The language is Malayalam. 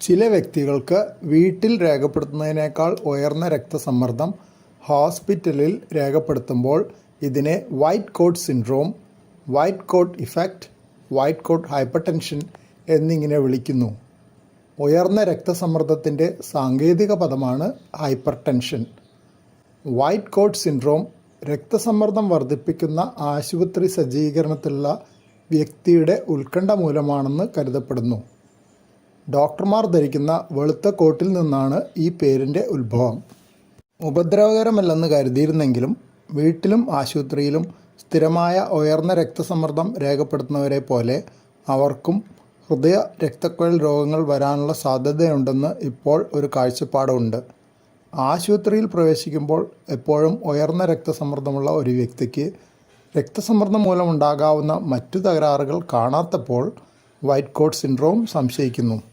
ചില വ്യക്തികൾക്ക് വീട്ടിൽ രേഖപ്പെടുത്തുന്നതിനേക്കാൾ ഉയർന്ന രക്തസമ്മർദ്ദം ഹോസ്പിറ്റലിൽ രേഖപ്പെടുത്തുമ്പോൾ ഇതിനെ white coat syndrome white coat effect white coat hypertension എന്നിങ്ങനെ വിളിക്കുന്നു. ഉയർന്ന രക്തസമ്മർദ്ദത്തിന്റെ സാങ്കേതിക പദമാണ് hypertension white coat syndrome രക്തസമ്മർദ്ദം വർദ്ധിപ്പിക്കുന്ന ആശുപത്രി സജ്ജീകരണത്തിലുള്ള വ്യക്തിയുടെ ഉത്കണ്ഠ മൂലമാണെന്ന് കരുതപ്പെടുന്നു. ഡോക്ടർമാർ ധരിക്കുന്ന വെളുത്ത കോട്ടിൽ നിന്നാണ് ഈ പേരിന്റെ ഉത്ഭവം. ഉപദ്രവകരമല്ലെന്ന് കരുതിയിരുന്നെങ്കിലും വീട്ടിലും ആശുപത്രിയിലും സ്ഥിരമായ ഉയർന്ന രക്തസമ്മർദ്ദം രേഖപ്പെടുത്തുന്നവരെ പോലെ അവർക്കും ഹൃദയ രക്തക്കുഴൽ രോഗങ്ങൾ വരാനുള്ള സാധ്യതയുണ്ടെന്ന് ഇപ്പോൾ ഒരു കാഴ്ചപ്പാടുണ്ട്. ആശുപത്രിയിൽ പ്രവേശിക്കുമ്പോൾ എപ്പോഴും ഉയർന്ന രക്തസമ്മർദ്ദമുള്ള ഒരു വ്യക്തിക്ക് രക്തസമ്മർദ്ദം മൂലമുണ്ടാകാവുന്ന മറ്റു തകരാറുകൾ കാണാത്തപ്പോൾ വൈറ്റ് കോട്ട് സിൻഡ്രോം സംശയിക്കുന്നു.